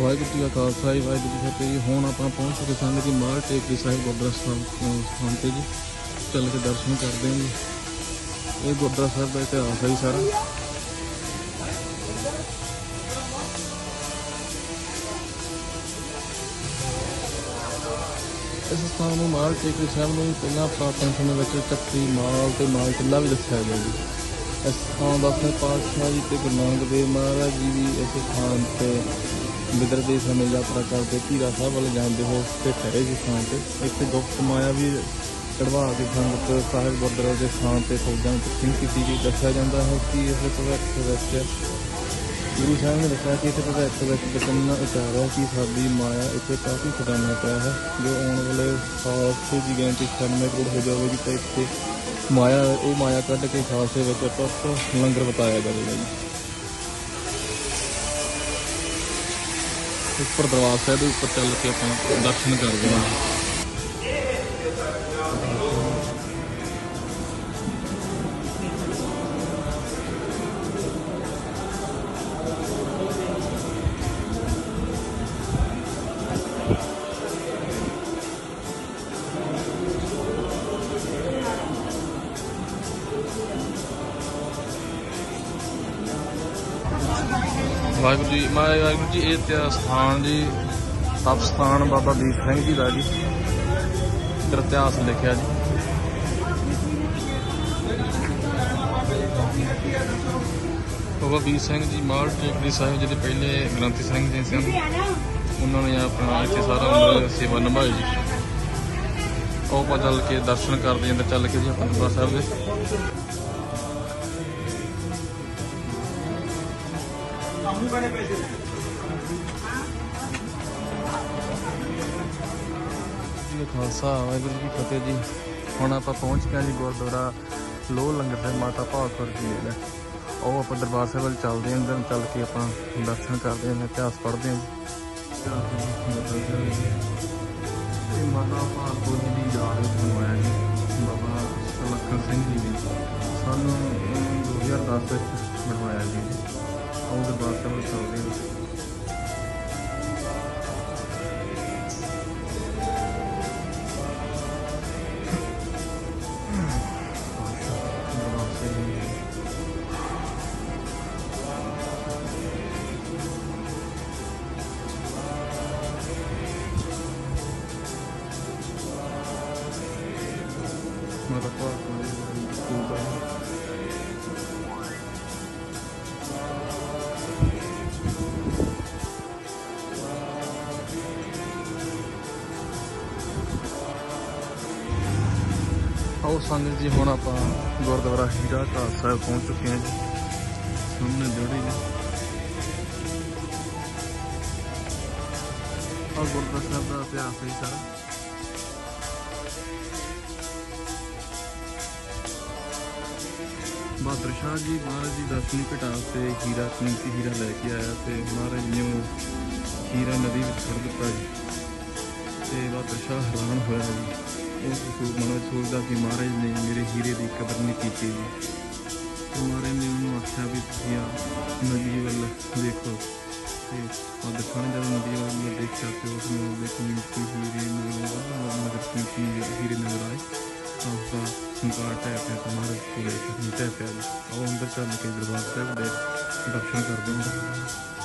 ਵਾਹਿਗੁਰੂ ਜੀ ਕਾ ਖਾਲਸਾ ਜੀ, ਵਾਹਿਗੁਰੂ ਜੀ ਕੀ ਫਤਿਹ ਜੀ। ਹੁਣ ਆਪਾਂ ਪਹੁੰਚ ਚੁੱਕੇ ਸਨ ਜੀ ਮਾਲ ਟੇਕਰੀ ਸਾਹਿਬ ਗੁਰਦੁਆਰਾ ਸਾਹਿਬ ਸਥਾਨ ਤੇ ਜੀ। ਚੱਲ ਕੇ ਦਰਸ਼ਨ ਕਰਦੇ ਹਾਂ ਜੀ। ਇਹ ਗੁਰਦੁਆਰਾ ਸਾਹਿਬ ਦਾ ਇਤਿਹਾਸ ਹੈ ਜੀ ਸਾਰਾ। ਇਸ ਸਥਾਨ ਨੂੰ ਮਾਲ ਟੇਕਰੀ ਸਾਹਿਬ ਨੂੰ ਪਹਿਲਾਂ ਪ੍ਰਾਤਨ ਸਮੇਂ ਵਿੱਚ ਚੱਕੀ ਮਾਲ ਤੇ ਮਾਲ ਟਿੱਲਾ ਵੀ ਦੱਸਿਆ ਗਿਆ ਜੀ। ਇਸ ਥਾਂ ਦਾ ਆਪਣੇ ਪਾਤਸ਼ਾਹ ਜੀ ਤੇ ਗੁਰੂ ਨਾਨਕ ਦੇਵ ਮਹਾਰਾਜ ਜੀ ਵੀ ਇਸ ਸਥਾਨ ਤੇ ਬਿਦਰ ਦੇ ਸਮੇਂ ਯਾਤਰਾ ਕਰਦੇ ਧੀਰਾ ਸਾਹਿਬ ਵੱਲ ਜਾਂਦੇ ਹੋ ਤੇ ਠਹਿਰੇ ਜੀ ਥਾਂ ਤੇ। ਇੱਥੇ ਗੁਪਤ ਮਾਇਆ ਵੀ ਕਢਵਾ ਕੇ ਸੰਗਤ ਸਾਹਿਬ ਗੁਰਦੁਆਰਾ ਦੇ ਥਾਂ ਤੇ ਫੌਜਾਂ ਨੂੰ ਸਿੰਘ ਕੀਤੀ ਗਈ। ਦੱਸਿਆ ਜਾਂਦਾ ਹੈ ਕਿ ਇਸ ਭਵਿੱਖ ਵਿੱਚ ਗੁਰੂ ਸਾਹਿਬ ਨੇ ਦੱਸਿਆ ਕਿ ਇਸ ਭਵਿੱਖ ਵਿੱਚ ਬਚਨ ਉਚਾਰਿਆ ਕਿ ਸਾਡੀ ਮਾਇਆ ਇੱਥੇ ਕਾਫੀ ਖਜ਼ਾਨਾ ਪਿਆ ਹੈ। ਜੋ ਆਉਣ ਵਾਲੇ ਸਾਲ ਦੀ ਗਿਣਤੀ 96 ਕਰੋੜ ਹੋ ਜਾਵੇਗੀ ਤਾਂ ਇੱਥੇ ਮਾਇਆ, ਉਹ ਮਾਇਆ ਕੱਢ ਕੇ ਖਾਲਸੇ ਵਿੱਚ ਟੁੱਟ ਲੰਗਰ ਬਤਾਇਆ ਜਾਵੇਗਾ ਜੀ। ਉੱਪਰ ਦਰਬਾਰ ਸਾਹਿਬ ਦੇ ਉੱਪਰ ਚੱਲ ਕੇ ਆਪਾਂ ਦਰਸ਼ਨ ਕਰਦੇ ਹਾਂ। ਵਾਹਿਗੁਰੂ ਜੀ ਮਹਾਰਾਜ ਵਾਹਿਗੁਰੂ ਜੀ, ਇਹ ਤੇ ਸਥਾਨ ਜੀ ਤਪ ਸਥਾਨ ਬਾਬਾ ਦੀਪ ਸਿੰਘ ਜੀ ਦਾ ਜੀ ਇੱਧਰ ਇਤਿਹਾਸ ਲਿਖਿਆ ਜੀ। ਬਾਬਾ ਵੀਰ ਸਿੰਘ ਜੀ ਮਾਲ ਟੇਕਰੀ ਸਾਹਿਬ ਜੀ ਦੇ ਪਹਿਲੇ ਗ੍ਰੰਥੀ ਸਿੰਘ ਜੀ ਸਨ। ਉਹਨਾਂ ਨੇ ਆਪਣਾ ਇੱਥੇ ਸਾਰਾ ਉਮਰ ਸੇਵਾ ਨਿਭਾਈ ਜੀ। ਉਹ ਆਪਾਂ ਚੱਲ ਕੇ ਦਰਸ਼ਨ ਕਰਦੇ ਹਾਂ ਅੰਦਰ ਚੱਲ ਕੇ ਜੀ ਆਪਾਂ ਦਰਬਾਰ ਸਾਹਿਬ ਦੇ। ਜੀ, ਖਾਲਸਾ, ਵਾਹਿਗੁਰੂ ਜੀ ਫਤਿਹ ਜੀ। ਹੁਣ ਆਪਾਂ ਪਹੁੰਚ ਗਏ ਜੀ ਗੁਰਦੁਆਰਾ ਲੋਹ ਲੰਗਰ ਦੇ ਮਾਤਾ ਭਾਗਵਤ ਜੀ ਦੇ। ਉਹ ਆਪਾਂ ਦਰਬਾਰ ਸਾਹਿਬ ਵੱਲ ਚੱਲਦੇ ਹਾਂ, ਅੰਦਰ ਚੱਲ ਕੇ ਆਪਾਂ ਦਰਸ਼ਨ ਕਰਦੇ ਹਾਂ, ਇਤਿਹਾਸ ਪੜ੍ਹਦੇ ਹਾਂ ਇਹ ਮਾਤਾ ਭਾਗਵਤ ਜੀ ਦੀ ਯਾਦ ਵਿੱਚ ਬਣਵਾਇਆ ਜੀ, ਬਾਬਾ ਸੁਲੱਖਣ ਸਿੰਘ ਜੀ ਨੇ। ਸਾਨੂੰ 2010 ਵਿੱਚ ਬਣਵਾਇਆ ਜੀ। ਉਹ ਦਰਬਾਰ ਸਾਹਿਬ ਵੱਲ ਚੱਲਦੇ ਹਾਂ ਆਓ ਸੰਗਤ ਜੀ, ਹੁਣ ਆਪਾਂ ਗੁਰਦੁਆਰਾ ਹੀਰਾ ਘਾਟ ਸਾਹਿਬ ਪਹੁੰਚ ਚੁੱਕੇ ਹਾਂ ਜੀ। ਸਾਹਮਣੇ ਜੋੜੀ ਨੇ ਆ। ਗੁਰਦੁਆਰਾ ਸਾਹਿਬ ਦਾ ਇਤਿਹਾਸ ਹੈ ਸਾਰਾ। ਬਹਾਦਰ ਸ਼ਾਹ ਜੀ ਮਹਾਰਾਜ ਜੀ ਦਰਸ਼ਨੀ ਘਟਾ ਤੇ ਹੀਰਾ ਕੀਮਤੀ ਹੀਰਾ ਲੈ ਕੇ ਆਇਆ ਤੇ ਮਹਾਰਾਜ ਜੀ ਨੂੰ ਹੀਰਾ ਨਦੀ ਵਿੱਚ ਛੱਡ ਦਿੱਤਾ ਜੀ। ਤੇ ਬਹਾਦਰ ਸ਼ਾਹ ਹੈਰਾਨ ਹੋਇਆ ਜੀ। ਉਹ ਸੋ ਸੋਚਦਾ ਕਿ ਮਹਾਰਾਜ ਨੇ ਮੇਰੇ ਹੀਰੇ ਦੀ ਕਦਰ ਨਹੀਂ ਕੀਤੀ ਜੀ। ਮਹਾਰਾਜ ਨੇ ਉਹਨੂੰ ਆਖਿਆ ਵੀ ਤੁਸੀਂ ਆ ਨਦੀ ਵੱਲ ਦੇਖੋ। ਤੇ ਬਹਾਦਰ ਸ਼ਾਹ ਨੇ ਜਦੋਂ ਨਦੀ ਵੱਲ ਦੇਖਿਆ ਤੇ ਉਸ ਨੂੰ ਉਹਦੇ ਕੀਮਤੀ ਹੀਰੇ ਨਜ਼ਰ ਨਜ਼ਰ ਕੀਮਤੀ ਹੀਰੇ ਨਜ਼ਰ ਆਏ। ਤਾਂ ਉਸਦਾ ਸੰਕਾਰ ਟਹਿ ਪਿਆ ਤੇ ਮਹਾਰਾਜ ਪੂਰੇ ਟਹਿ ਪਿਆ ਜੀ। ਅੰਦਰ ਚੱਲ ਕੇ ਦਰਬਾਰ ਸਾਹਿਬ ਦੇ ਦਰਸ਼ਨ ਕਰਦੇ ਹਾਂ।